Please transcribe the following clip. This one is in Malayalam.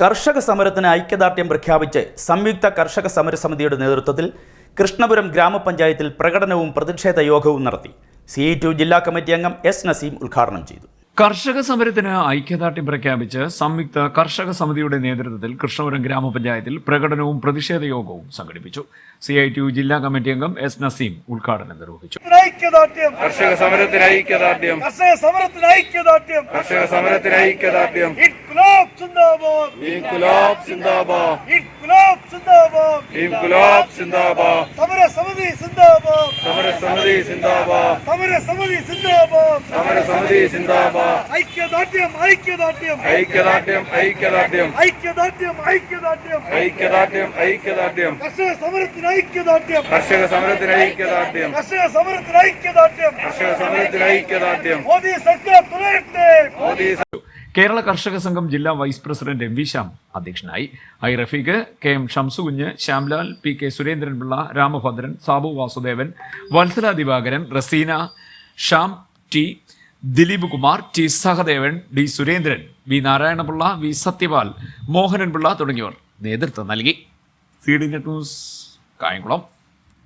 കർഷക സമരത്തിന് ഐക്യദാർഢ്യം പ്രഖ്യാപിച്ച് സംയുക്ത കർഷക സമരസമിതിയുടെ നേതൃത്വത്തിൽ കൃഷ്ണപുരം ഗ്രാമപഞ്ചായത്തിൽ പ്രകടനവും പ്രതിഷേധ യോഗവും നടത്തി. സി ജില്ലാ കമ്മിറ്റി അംഗം എസ് നസീം ഉദ്ഘാടനം ചെയ്തു. കർഷക സമരത്തിന് ഐക്യദാർഢ്യം പ്രഖ്യാപിച്ച് സംയുക്ത കർഷക സമിതിയുടെ നേതൃത്വത്തിൽ കൃഷ്ണപുരം ഗ്രാമപഞ്ചായത്തിൽ പ്രകടനവും പ്രതിഷേധ യോഗവും സംഘടിപ്പിച്ചു. സി ഐ ടി യു ജില്ലാ കമ്മിറ്റി അംഗം എസ് നസീം ഉദ്ഘാടനം നിർവഹിച്ചു. ഐക്യദാർഢ്യം. കർഷക സമരത്തിന് ഐക്യദാർഢ്യം. കർഷക സമരത്തിന് ഐക്യദാർഢ്യം. കർഷക സമരത്തിന് ഐക്യദാർഢ്യം. ഇൻകുലാബ് സിന്ദാബാദ്. ഇൻകുലാബ് സിന്ദാബാദ്. സമര സമിതി സിന്ദാബാദ്. സമര സമിതി സിന്ദാബാദ്. സമര സമിതി സിന്ദാബാദ്. സമര സമിതി സിന്ദാബാദ്. ഐക്യദാർഢ്യം ഐക്യദാർഢ്യം. ഐക്യദാർഢ്യം ഐക്യദാർഢ്യം. ഐക്യദാർഢ്യം ഐക്യദാർഢ്യം. ഐക്യദാർഢ്യം ഐക്യദാർഢ്യം. കർഷക സമരത്തിന് ഐക്യദാർഢ്യം. കർഷക സമരത്തിന് ഐക്യദാർഢ്യം. കർഷക സമരത്തിന് ഐക്യദാർഢ്യം. കർഷക സമരത്തിന് ഐക്യദാർഢ്യം. മോദി സർക്കാർ തുടരട്ടെ. മോദി കേരള കർഷക സംഘം ജില്ലാ vice president M V Shyam അധ്യക്ഷനായി. I Rafeeq K M Shamsukunju Shyamlal P K Surendranpillai Ramabhadran Sabu Vasudevan Vatsala Divakaran Raseena Shyam T Dileep Kumar T Sahadevan D Surendran V Narayanapillai V Sathyapal Mohananpillai തുടങ്ങിയവർ നേതൃത്വം നൽകി. C D net news Kayamkulam.